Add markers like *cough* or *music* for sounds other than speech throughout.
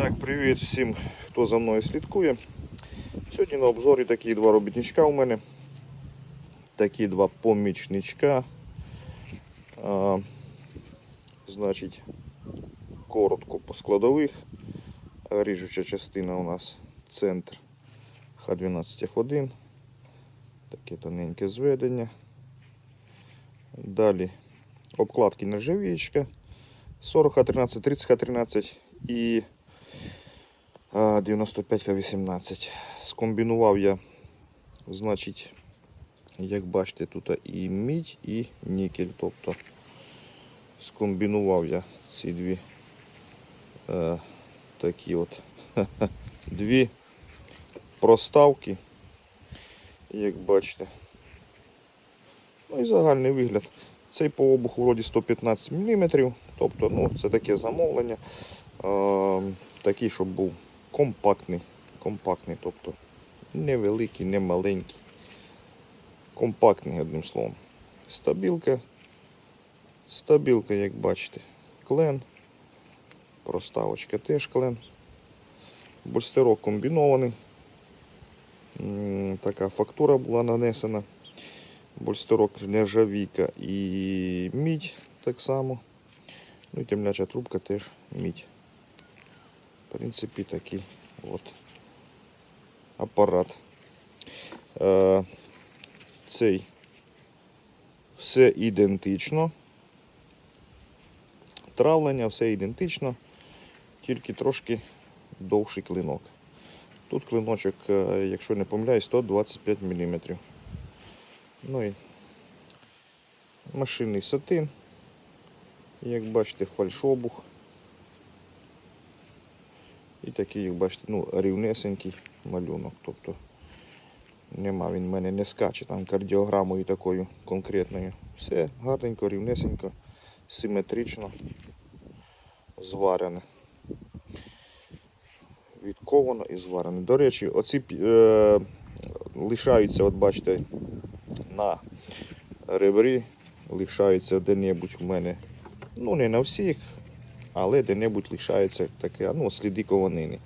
Так, привіт всім, хто за мною слідкує. Сьогодні на обзорі такі два робітничка у мене. Такі два помічничка. А, значить, коротко по складових. Ріжуча частина у нас центр Х12F1. Таке тоненьке зведення. Далі обкладки нержавієчка 40 Х13, 30 Х13 і а, 95 Х18. Скомбінував я, значить, як бачите, тут і мідь, і нікель. Тобто скомбінував я ці дві е, такі от *laughs* дві проставки, як бачите. Ну і загальний вигляд. Цей по обуху вроді 115 мм, тобто ну, це таке замовлення. Е, такий, щоб був компактний, компактний, тобто невеликий, не маленький. Компактний, одним словом. Стабілка. Стабілка, як бачите, клен. Проставочка теж клен. Больстерок комбінований. Така фактура була нанесена. Больстерок нержавійка і мідь так само. Ну і темляча трубка теж мідь. В принципі, такий от апарат. Е, цей все ідентично. Травлення, все ідентично, тільки трошки довший клинок. Тут клиночок, е, якщо не помиляюсь, 125 мм. Ну і машинний сатин. Як бачите, фальшобух. І такий, як бачите, ну, рівнесенький малюнок. Тобто нема він в мене не скаче там кардіограмою такою конкретною. Все гарненько, рівнесенько, симетрично зварене. Відковано і зварене. До речі, оці е, лишаються, от бачите, на ребрі лишаються де-небудь у мене. Ну, не на всіх, але де-небудь лишається таке, ну, сліди кованини.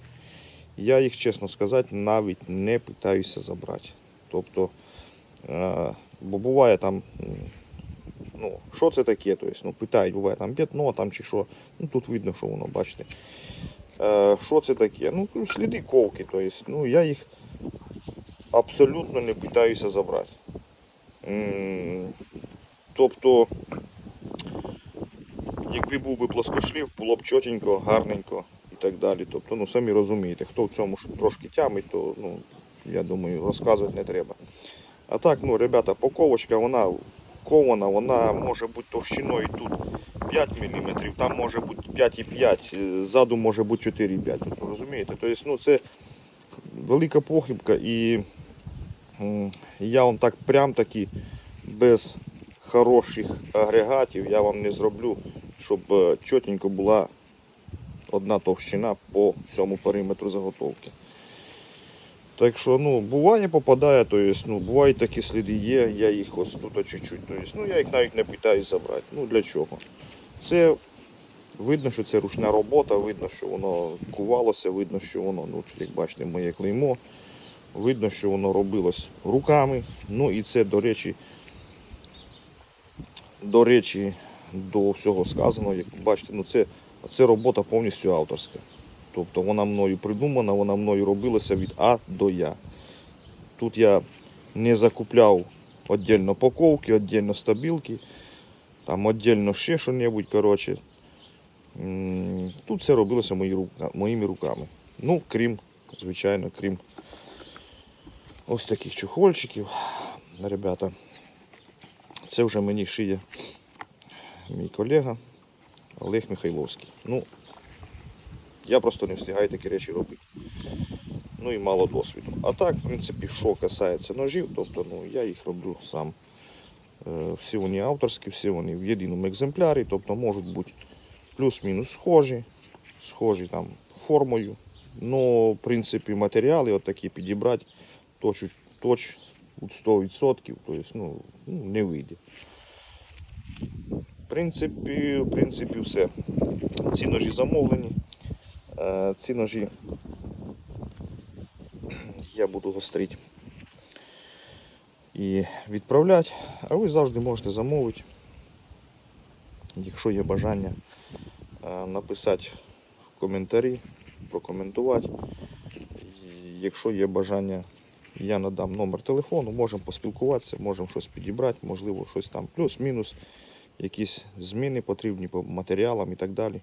Я їх, чесно сказати, навіть не питаюся забрати. Тобто, е, бо буває там, ну, що це таке? Тобто, ну, питають, буває там п'ятно там чи що. Ну, тут видно, що воно, бачите. Е, що це таке? Ну, сліди ковки. Тобто, ну, я їх абсолютно не питаюся забрати. Тобто, якби був би плоскошлів, було б чотенько, гарненько і так далі. Тобто, ну самі розумієте, хто в цьому трошки тямить, то ну, я думаю, розказувати не треба. А так, ну, ребята, поковочка, вона кована, вона може бути товщиною тут 5 мм, там може бути 5,5, е, ззаду може бути 4,5. Тобто, розумієте? Тобто, ну, це велика похибка і я вам так прям таки без хороших агрегатів я вам не зроблю, щоб е, чотенько була одна товщина по всьому периметру заготовки. Так що, ну, буває, попадає, то есть, ну, бувають такі сліди є, я їх ось тут чуть-чуть, ну, я їх навіть не питаюсь забрати. Ну для чого? Це видно, що це ручна робота, видно, що воно кувалося, видно, що воно, ну, як бачите, моє клеймо. Видно, що воно робилось руками. Ну і це, до речі, до речі, до всього сказаного, як бачите, ну це, це робота повністю авторська. Тобто вона мною придумана, вона мною робилася від А до Я. Тут я не закупляв віддільно паковки, віддільно стабілки, там віддільно ще що-небудь, коротше. Тут все робилося мої рука- моїми руками. Ну, крім, звичайно, крім ось таких чухольчиків. Ребята, це вже мені шиє мій колега Олег Михайловський. Ну, я просто не встигаю такі речі робити. Ну і мало досвіду. А так, в принципі, що касається ножів, тобто ну, я їх роблю сам. Е, Всі вони авторські, всі вони в єдиному екземплярі, тобто можуть бути плюс-мінус схожі, схожі там формою. Ну, в принципі, матеріали от такі підібрати точ, точ 100%, тобто, ну, ну, не вийде. Принципі, в принципі, все. Ці ножі замовлені. Е, Ці ножі я буду гострити і відправляти, а ви завжди можете замовити, якщо є бажання е, написати в коментарі, прокоментувати. Якщо є бажання, я надам номер телефону, можемо поспілкуватися, можемо щось підібрати, можливо, щось там плюс-мінус, якісь зміни потрібні по матеріалам і так далі.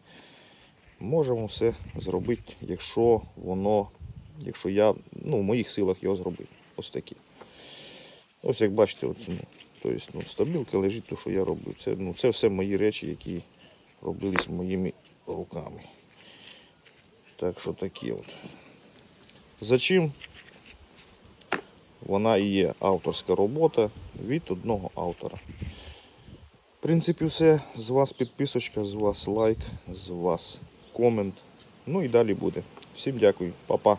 Можемо все зробити, якщо воно, якщо я, ну, в моїх силах його зробити. Ось такі. Ось як бачите, от, ну, тобто, ну, стабілка лежить, то, що я роблю. Це, ну, це все мої речі, які робились моїми руками. Так що такі от. За чим? Вона і є авторська робота від одного автора. Принципі, все. З вас підписочка, з вас лайк, з вас комент. Ну і далі буде. Всім дякую, Па-па.